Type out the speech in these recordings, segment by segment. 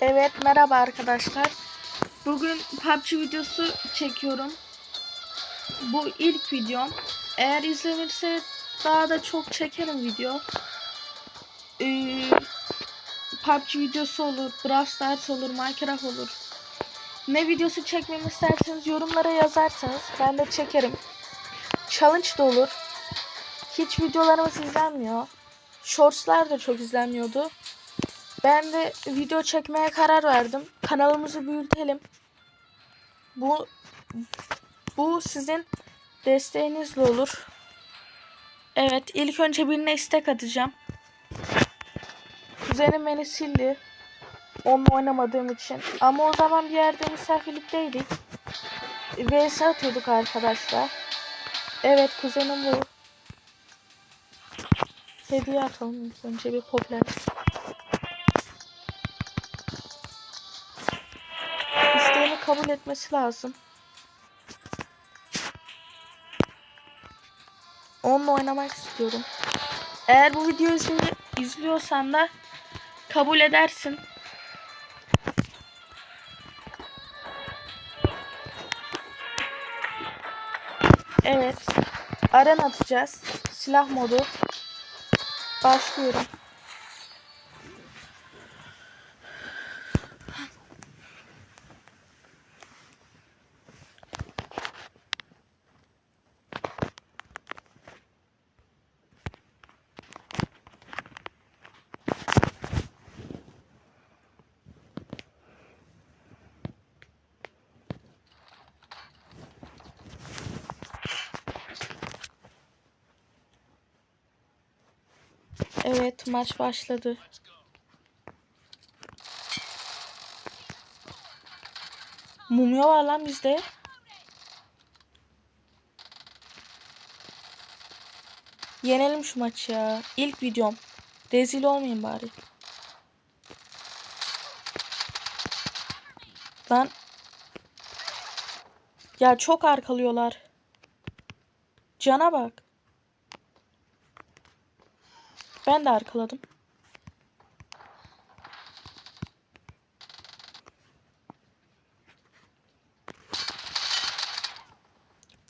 Evet merhaba arkadaşlar. Bugün PUBG videosu çekiyorum. Bu ilk videom. Eğer izlenirse daha da çok çekerim video. Ee, PUBG videosu olur, Brawl Stars olur, Minecraft olur. Ne videosu çekmemi isterseniz yorumlara yazarsanız ben de çekerim. Challenge da olur. Hiç videolarımız izlenmiyor. Shortslar da çok izlenmiyordu. Ben de video çekmeye karar verdim. Kanalımızı büyütelim. Bu bu sizin desteğinizle olur. Evet, ilk önce birine istek atacağım. Kuzenim beni sildi. Onunla oynamadığım için. Ama o zaman bir yerde misafirlikteydik. VS atıyorduk arkadaşlar. Evet, kuzenim bu. Hediye atalım önce bir popüler. Kabul etmesi lazım. Onunla oynamak istiyorum. Eğer bu videoyu izli- izliyorsan da kabul edersin. Evet. Arena atacağız. Silah modu. Başlıyorum. Evet maç başladı. Mumya var lan bizde. Yenelim şu maçı ya. İlk videom. Rezil olmayayım bari. Lan. Ya çok arkalıyorlar. Cana bak. Ben de arkaladım.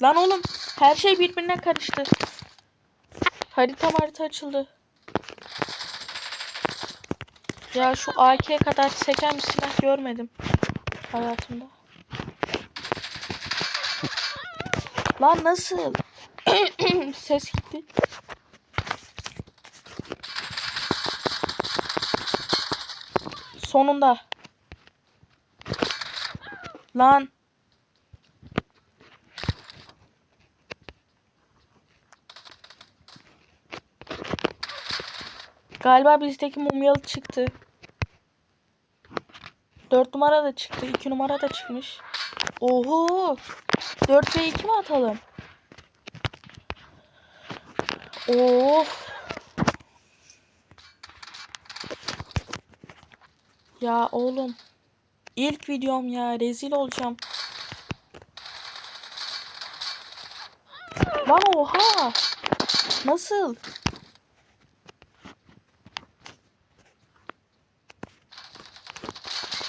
Lan oğlum her şey birbirine karıştı. Harita harita açıldı. Ya şu AK kadar seken bir silah görmedim hayatımda. Lan nasıl? Ses gitti. Sonunda. Lan. Galiba bizdeki mumyalı çıktı. 4 numara da çıktı. 2 numara da çıkmış. Oho. 4 ve 2 mi atalım? Of. Ya oğlum. İlk videom ya. Rezil olacağım. Lan oha. Nasıl?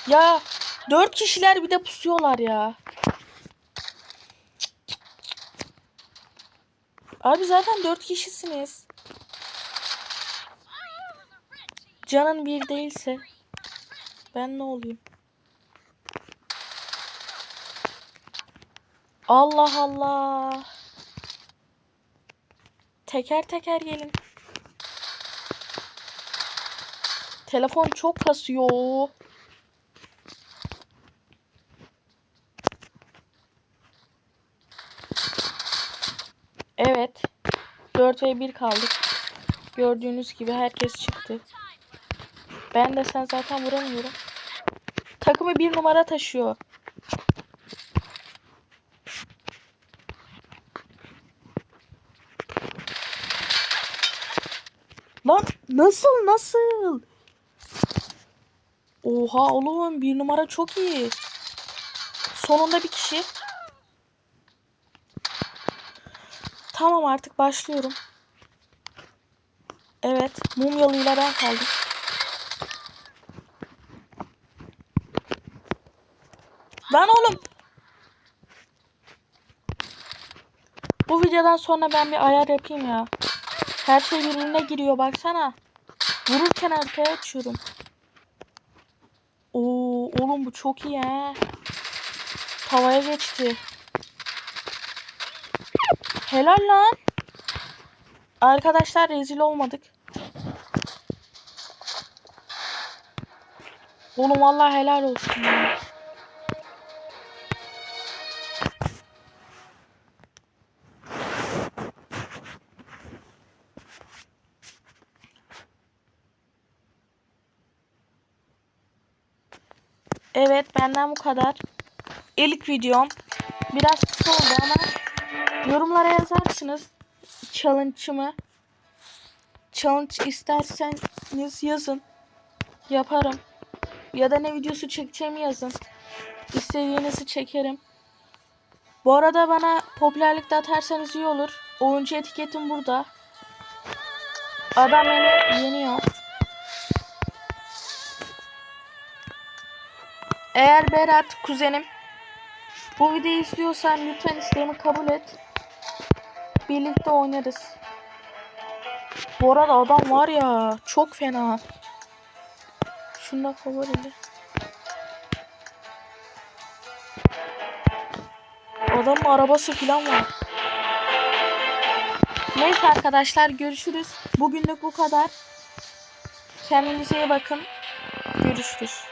Ya dört kişiler bir de pusuyorlar ya. Abi zaten dört kişisiniz. Canın bir değilse ben ne olayım? Allah Allah. Teker teker gelin. Telefon çok kasıyor. Evet. 4 ve 1 kaldık. Gördüğünüz gibi herkes çıktı. Ben de sen zaten vuramıyorum. Takımı bir numara taşıyor. Lan nasıl nasıl? Oha oğlum bir numara çok iyi. Sonunda bir kişi. Tamam artık başlıyorum. Evet mumyalıyla ben kaldım. Lan oğlum. Bu videodan sonra ben bir ayar yapayım ya. Her şey birbirine giriyor baksana. Vururken arkaya açıyorum. Oo oğlum bu çok iyi he. Tavaya geçti. Helal lan. Arkadaşlar rezil olmadık. Oğlum vallahi helal olsun. ya. Evet benden bu kadar. İlk videom biraz kısa oldu ama yorumlara yazarsınız challenge'ımı. Challenge isterseniz yazın. Yaparım. Ya da ne videosu çekeceğimi yazın. İstediğinizi çekerim. Bu arada bana popülerlik de atarsanız iyi olur. Oyuncu etiketim burada. Adam beni yeniyor. Eğer Berat kuzenim bu videoyu izliyorsan lütfen isteğimi kabul et. Birlikte oynarız. Bu arada adam var ya çok fena. Şunu da favorili. Adamın arabası falan var. Neyse arkadaşlar görüşürüz. Bugünlük bu kadar. Kendinize iyi bakın. Görüşürüz.